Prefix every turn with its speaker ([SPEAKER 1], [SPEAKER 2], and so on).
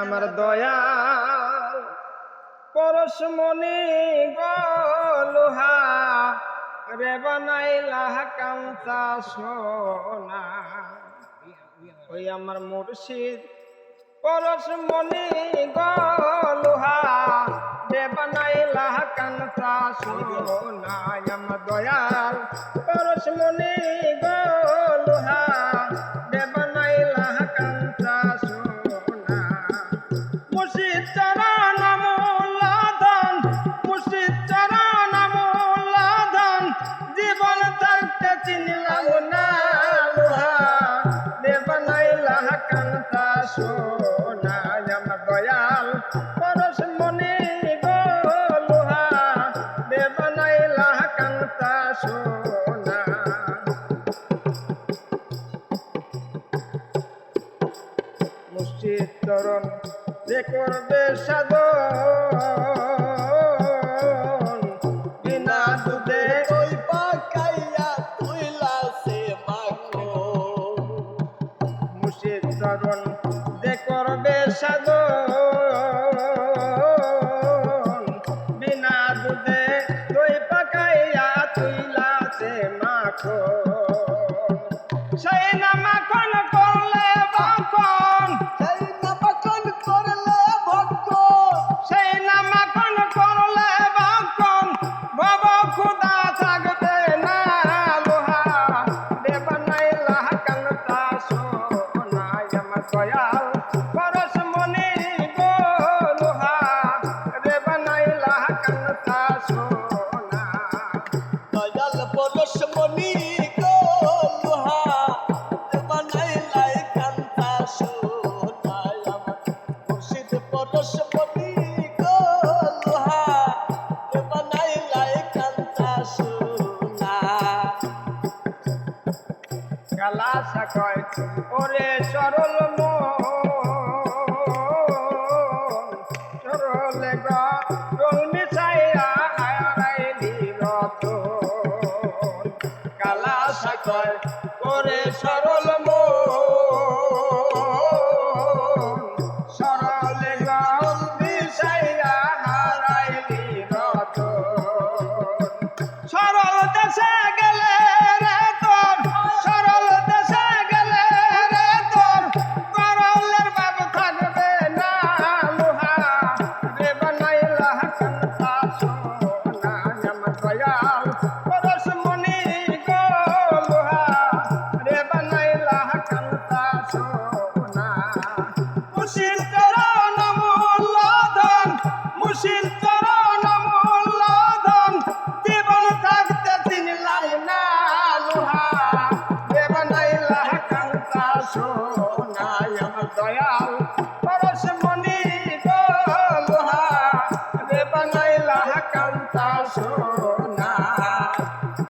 [SPEAKER 1] আমার দয়া পরশমণি গলুহা রে বানাইলা কাঞ্চা সোনা। ওই আমার মুর্শিদ, পরশমণি গলুহা রে বানাইলা কাঞ্চা সোনা। আমার দয়াল, পরশমণি গলুহা সোনা আমার দয়াল। পরশ মনে গো লোহা দেবনাইলা কান্তা সোনা। মুর্শিদ চরণ যে করবে সাধন বিনা দুধে
[SPEAKER 2] ওই পাকাইয়া তুইলা সে মাখো
[SPEAKER 1] মুর্শিদ চরণ সাধন বিনা দুধে দই পাকাইয়া তুইলা সে মাখো সেই না মাখন করলে বাখন
[SPEAKER 2] সেই করলে
[SPEAKER 1] সেই নামাকন করলে বাকন। থাকবে না লোহা। দেব নাই লাহকান তা গালা সাকয় ওরে সরল মন গল মিছাইয়া আয়ারাইলি রতন ওরে সরল